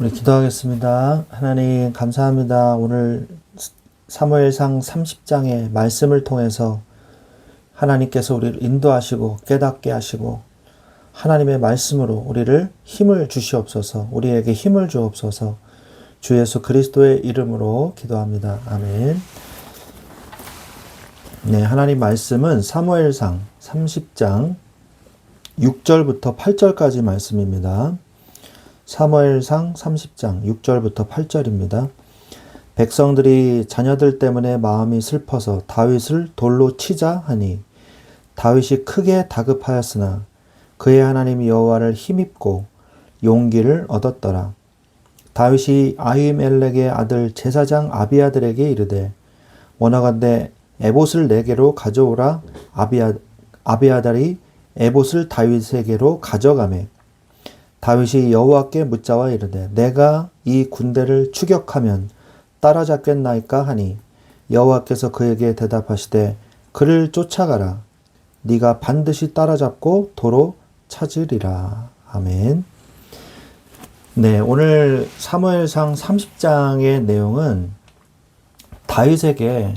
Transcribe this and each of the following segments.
우리 기도하겠습니다. 하나님 감사합니다. 오늘 사무엘상 30장의 말씀을 통해서 하나님께서 우리를 인도하시고 깨닫게 하시고 하나님의 말씀으로 우리를 힘을 주시옵소서. 우리에게 힘을 주옵소서. 주 예수 그리스도의 이름으로 기도합니다. 아멘. 네, 하나님 말씀은 사무엘상 30장 6절부터 8절까지 말씀입니다. 사무엘상 30장 6절부터 8절입니다. 백성들이 자녀들 때문에 마음이 슬퍼서 다윗을 돌로 치자 하니 다윗이 크게 다급하였으나 그의 하나님 여호와를 힘입고 용기를 얻었더라. 다윗이 아히멜렉의 아들 제사장 아비아들에게 이르되 원하건대 에봇을 내게로 가져오라 아비아 아비아달이 에봇을 다윗에게로 가져가매 다윗이 여호와께 묻자와 이르되 내가 이 군대를 추격하면 따라잡겠나이까 하니 여호와께서 그에게 대답하시되 그를 쫓아가라 네가 반드시 따라잡고 도로 찾으리라 아멘. 네, 오늘 사무엘상 30장의 내용은 다윗에게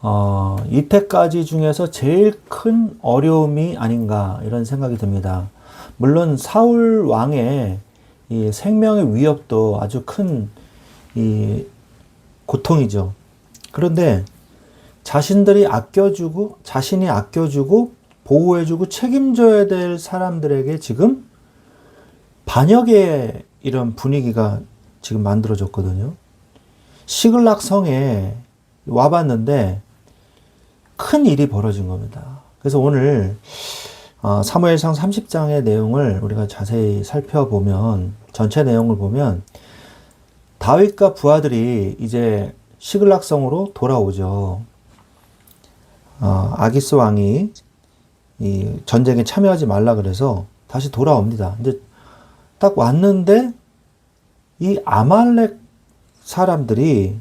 어, 이때까지 중에서 제일 큰 어려움이 아닌가 이런 생각이 듭니다. 물론 사울 왕의 이 생명의 위협도 아주 큰 이 고통이죠. 그런데 자신들이 아껴주고 자신이 아껴주고 보호해주고 책임져야 될 사람들에게 지금 반역의 이런 분위기가 지금 만들어졌거든요. 시글락 성에 와봤는데 큰 일이 벌어진 겁니다. 그래서 오늘 어, 사무엘상 30장의 내용을 우리가 자세히 살펴보면 전체 내용을 보면 다윗과 부하들이 이제 시글락성으로 돌아오죠. 어, 아기스 왕이 이 전쟁에 참여하지 말라 그래서 다시 돌아옵니다. 근데 딱 왔는데 이 아말렉 사람들이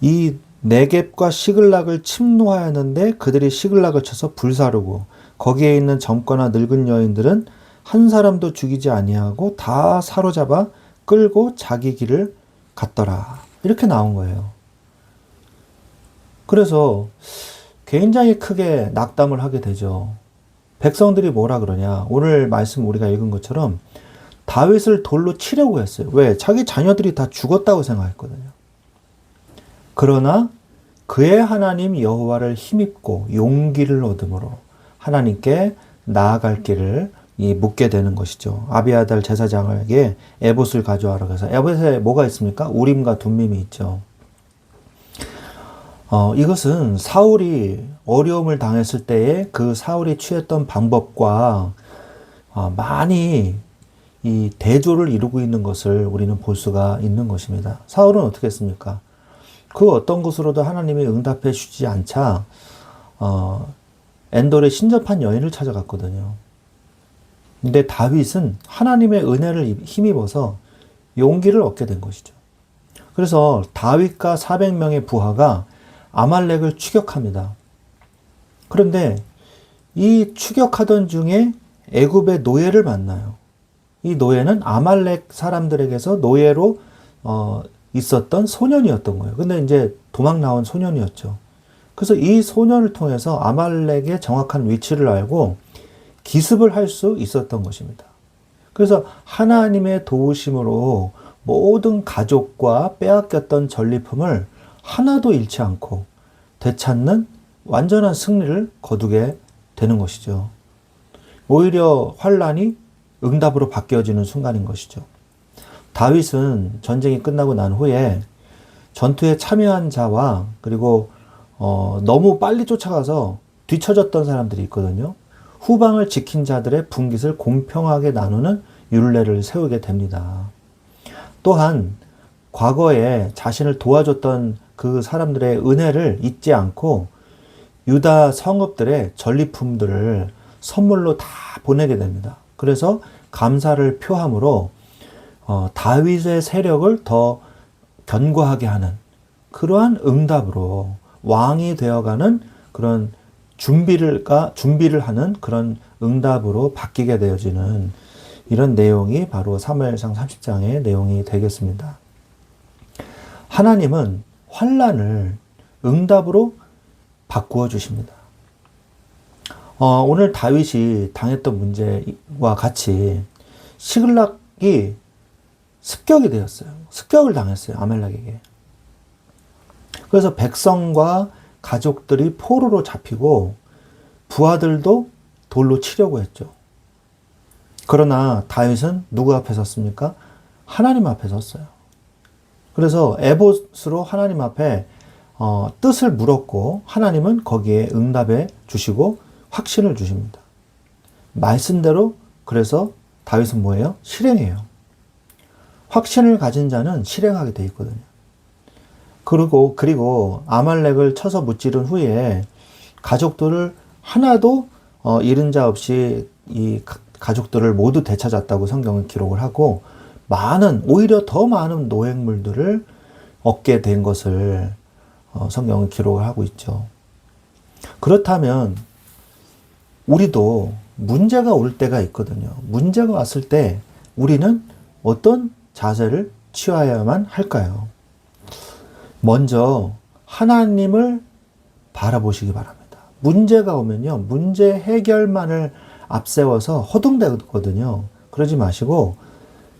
이 네겝과 시글락을 침노하였는데 그들이 시글락을 쳐서 불사르고 거기에 있는 젊거나 늙은 여인들은 한 사람도 죽이지 아니하고 다 사로잡아 끌고 자기 길을 갔더라. 이렇게 나온 거예요. 그래서 굉장히 크게 낙담을 하게 되죠. 백성들이 뭐라 그러냐. 오늘 말씀 우리가 읽은 것처럼 다윗을 돌로 치려고 했어요. 왜? 자기 자녀들이 다 죽었다고 생각했거든요. 그러나 그의 하나님 여호와를 힘입고 용기를 얻음으로 하나님께 나아갈 길을 이 묻게 되는 것이죠. 아비아달 제사장에게 에봇을 가져와라 그래서 에봇에 뭐가 있습니까? 우림과 둠밈이 있죠. 어, 이것은 사울이 어려움을 당했을 때에 그 사울이 취했던 방법과 어, 많이 이 대조를 이루고 있는 것을 우리는 볼 수가 있는 것입니다. 사울은 어떻게 했습니까? 그 어떤 것으로도 하나님이 응답해 주지 않자 어, 엔돌의 신접한 여인을 찾아갔거든요. 근데 다윗은 하나님의 은혜를 힘입어서 용기를 얻게 된 것이죠. 그래서 다윗과 400명의 부하가 아말렉을 추격합니다. 그런데 이 추격하던 중에 애굽의 노예를 만나요. 이 노예는 아말렉 사람들에게서 노예로 어, 있었던 소년이었던 거예요. 근데 이제 도망 나온 소년이었죠. 그래서 이 소년을 통해서 아말렉의 정확한 위치를 알고 기습을 할 수 있었던 것입니다. 그래서 하나님의 도우심으로 모든 가족과 빼앗겼던 전리품을 하나도 잃지 않고 되찾는 완전한 승리를 거두게 되는 것이죠. 오히려 환란이 응답으로 바뀌어지는 순간인 것이죠. 다윗은 전쟁이 끝나고 난 후에 전투에 참여한 자와 그리고 어, 너무 빨리 쫓아가서 뒤처졌던 사람들이 있거든요. 후방을 지킨 자들의 분깃을 공평하게 나누는 율례를 세우게 됩니다. 또한 과거에 자신을 도와줬던 그 사람들의 은혜를 잊지 않고 유다 성읍들의 전리품들을 선물로 다 보내게 됩니다. 그래서 감사를 표함으로 어, 다윗의 세력을 더 견고하게 하는 그러한 응답으로 왕이 되어가는 그런 준비를 준비를 하는 그런 응답으로 바뀌게 되어지는 이런 내용이 바로 사무엘상 30장의 내용이 되겠습니다. 하나님은 환란을 응답으로 바꾸어 주십니다. 어, 오늘 다윗이 당했던 문제와 같이 시글락이 습격이 되었어요. 습격을 당했어요. 아멜렉에게. 그래서 백성과 가족들이 포로로 잡히고 부하들도 돌로 치려고 했죠. 그러나 다윗은 누구 앞에 섰습니까? 하나님 앞에 섰어요. 그래서 에봇으로 하나님 앞에 어, 뜻을 물었고 하나님은 거기에 응답해 주시고 확신을 주십니다. 말씀대로 그래서 다윗은 뭐예요? 실행해요. 확신을 가진 자는 실행하게 돼 있거든요. 그리고 그리고 아말렉을 쳐서 무찌른 후에 가족들을 하나도 어, 잃은 자 없이 이 가족들을 모두 되찾았다고 성경은 기록을 하고 많은 오히려 더 많은 노획물들을 얻게 된 것을 어, 성경은 기록을 하고 있죠. 그렇다면 우리도 문제가 올 때가 있거든요. 문제가 왔을 때 우리는 어떤 자세를 취하야만 할까요? 먼저 하나님을 바라보시기 바랍니다. 문제가 오면요. 문제 해결만을 앞세워서 허둥대거든요. 그러지 마시고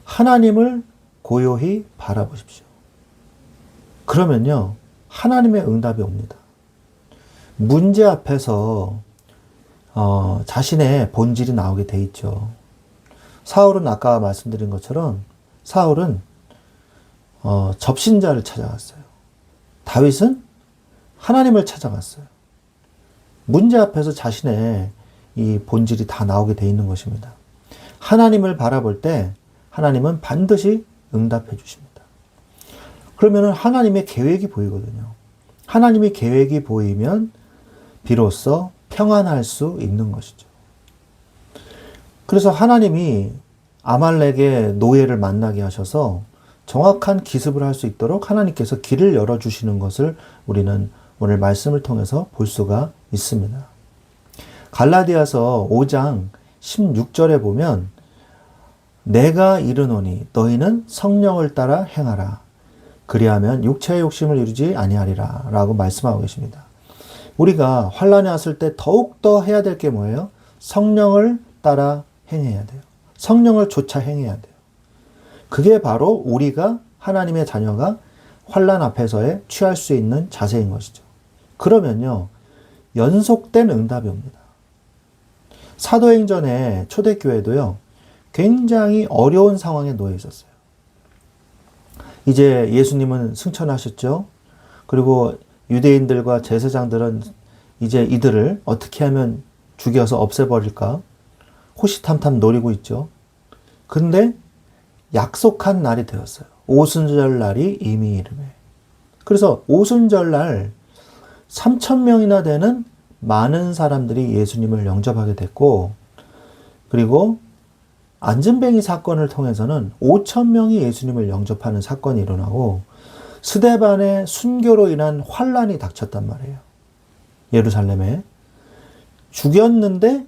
하나님을 고요히 바라보십시오. 그러면요. 하나님의 응답이 옵니다. 문제 앞에서 어, 자신의 본질이 나오게 돼 있죠. 사울은 아까 말씀드린 것처럼 사울은 어, 접신자를 찾아갔어요. 다윗은 하나님을 찾아갔어요. 문제 앞에서 자신의 이 본질이 다 나오게 돼 있는 것입니다. 하나님을 바라볼 때 하나님은 반드시 응답해 주십니다. 그러면 하나님의 계획이 보이거든요. 하나님의 계획이 보이면 비로소 평안할 수 있는 것이죠. 그래서 하나님이 아말렉의 노예를 만나게 하셔서 정확한 기습을 할 수 있도록 하나님께서 길을 열어주시는 것을 우리는 오늘 말씀을 통해서 볼 수가 있습니다. 갈라디아서 5장 16절에 보면 내가 이르노니 너희는 성령을 따라 행하라. 그리하면 육체의 욕심을 이루지 아니하리라. 라고 말씀하고 계십니다. 우리가 환란이 왔을 때 더욱더 해야 될 게 뭐예요? 성령을 따라 행해야 돼요. 성령을 조차 행해야 돼요. 그게 바로 우리가 하나님의 자녀가 환란 앞에서의 취할 수 있는 자세인 것이죠. 그러면요. 연속된 응답이 옵니다. 사도행전의 초대교회도요. 굉장히 어려운 상황에 놓여 있었어요. 이제 예수님은 승천하셨죠. 그리고 유대인들과 제사장들은 이제 이들을 어떻게 하면 죽여서 없애버릴까 호시탐탐 노리고 있죠. 근데 약속한 날이 되었어요. 오순절 날이 이미 이름에. 그래서 오순절 날 3천 명이나 되는 많은 사람들이 예수님을 영접하게 됐고 그리고 안전뱅이 사건을 통해서는 5천 명이 예수님을 영접하는 사건이 일어나고 스데반의 순교로 인한 환란이 닥쳤단 말이에요. 예루살렘에 죽였는데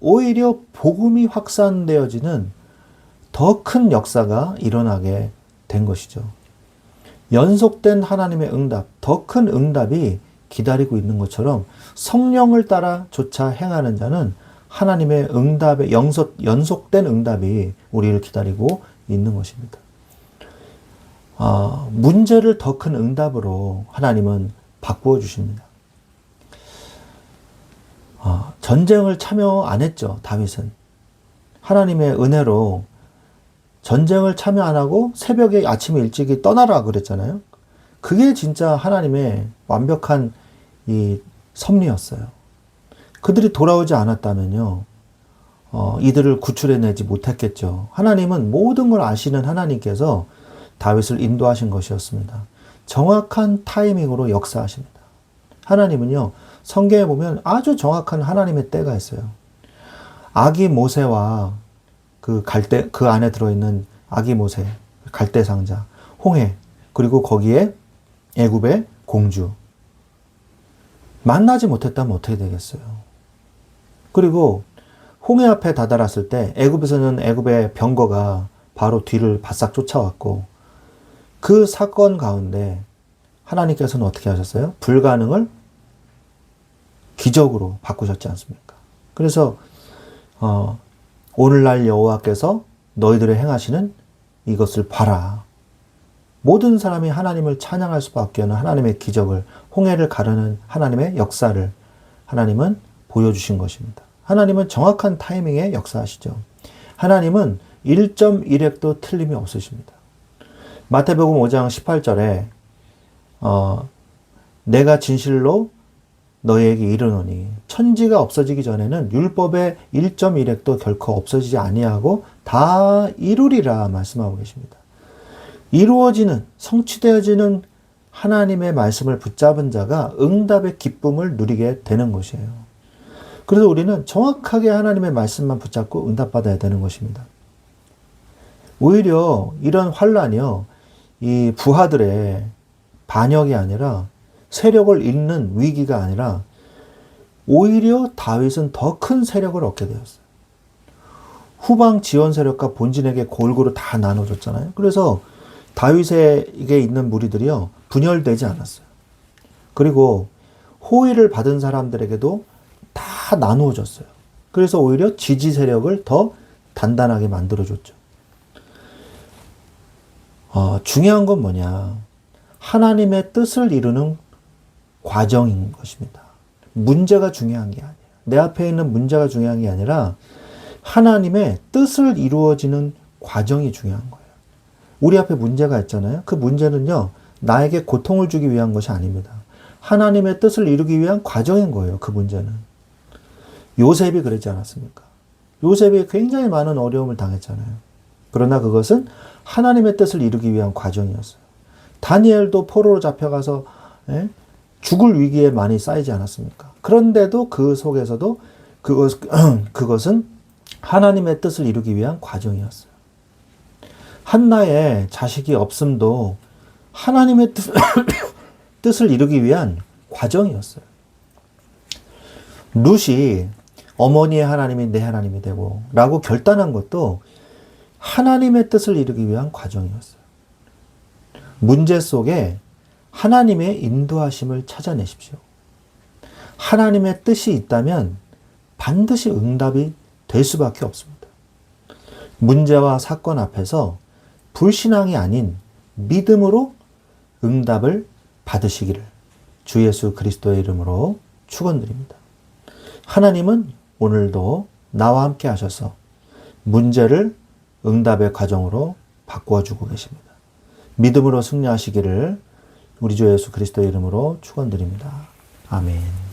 오히려 복음이 확산되어지는 더 큰 역사가 일어나게 된 것이죠. 연속된 하나님의 응답, 더 큰 응답이 기다리고 있는 것처럼 성령을 따라 조차 행하는 자는 하나님의 응답의 연속, 연속된 응답이 우리를 기다리고 있는 것입니다. 아, 문제를 더 큰 응답으로 하나님은 바꾸어 주십니다. 아, 전쟁을 참여 안 했죠, 다윗은. 하나님의 은혜로 전쟁을 참여 안 하고 새벽에 아침에 일찍이 떠나라 그랬잖아요. 그게 진짜 하나님의 완벽한 이 섭리였어요. 그들이 돌아오지 않았다면요, 어, 이들을 구출해내지 못했겠죠. 하나님은 모든 걸 아시는 하나님께서 다윗을 인도하신 것이었습니다. 정확한 타이밍으로 역사하십니다. 하나님은요, 성경에 보면 아주 정확한 하나님의 때가 있어요. 아기 모세와 그 갈대, 그 안에 들어 있는 아기 모세, 갈대 상자, 홍해, 그리고 거기에 애굽의 공주. 만나지 못했다면 어떻게 되겠어요? 그리고 홍해 앞에 다다랐을 때 애굽에서는 애굽의 병거가 바로 뒤를 바싹 쫓아왔고 그 사건 가운데 하나님께서는 어떻게 하셨어요? 불가능을 기적으로 바꾸셨지 않습니까? 그래서 어, 오늘날 여호와께서 너희들의 행하시는 이것을 봐라. 모든 사람이 하나님을 찬양할 수밖에 없는 하나님의 기적을 홍해를 가르는 하나님의 역사를 하나님은 보여주신 것입니다. 하나님은 정확한 타이밍에 역사하시죠. 하나님은 1.1획도 틀림이 없으십니다. 마태복음 5장 18절에 어, 내가 진실로 너희에게 이르노니 천지가 없어지기 전에는 율법의 1.1획도 결코 없어지지 아니하고 다 이루리라 말씀하고 계십니다. 이루어지는 성취되어지는 하나님의 말씀을 붙잡은 자가 응답의 기쁨을 누리게 되는 것이에요. 그래서 우리는 정확하게 하나님의 말씀만 붙잡고 응답받아야 되는 것입니다. 오히려 이런 환란이요, 이 부하들의 반역이 아니라 세력을 잃는 위기가 아니라 오히려 다윗은 더 큰 세력을 얻게 되었어요. 후방 지원 세력과 본진에게 골고루 다 나눠줬잖아요. 그래서 다윗에게 있는 무리들이요 분열되지 않았어요. 그리고 호의를 받은 사람들에게도 다 나누어졌어요. 그래서 오히려 지지 세력을 더 단단하게 만들어줬죠. 어, 중요한 건 뭐냐? 하나님의 뜻을 이루는 과정인 것입니다. 문제가 중요한 게 아니에요. 내 앞에 있는 문제가 중요한 게 아니라 하나님의 뜻을 이루어지는 과정이 중요한 거예요. 우리 앞에 문제가 있잖아요. 그 문제는요, 나에게 고통을 주기 위한 것이 아닙니다. 하나님의 뜻을 이루기 위한 과정인 거예요. 그 문제는. 요셉이 그랬지 않았습니까? 요셉이 굉장히 많은 어려움을 당했잖아요. 그러나 그것은 하나님의 뜻을 이루기 위한 과정이었어요. 다니엘도 포로로 잡혀가서 예? 죽을 위기에 많이 쌓이지 않았습니까? 그런데도 그 속에서도 그것, 그것은 하나님의 뜻을 이루기 위한 과정이었어요. 한나의 자식이 없음도 하나님의 뜻, 뜻을 이루기 위한 과정이었어요. 룻이 어머니의 하나님이 내 하나님이 되고 라고 결단한 것도 하나님의 뜻을 이루기 위한 과정이었어요. 문제 속에 하나님의 인도하심을 찾아내십시오. 하나님의 뜻이 있다면 반드시 응답이 될 수밖에 없습니다. 문제와 사건 앞에서 불신앙이 아닌 믿음으로 응답을 받으시기를 주 예수 그리스도의 이름으로 축원드립니다. 하나님은 오늘도 나와 함께 하셔서 문제를 응답의 과정으로 바꾸어 주고 계십니다. 믿음으로 승리하시기를 우리 주 예수 그리스도의 이름으로 축원드립니다. 아멘.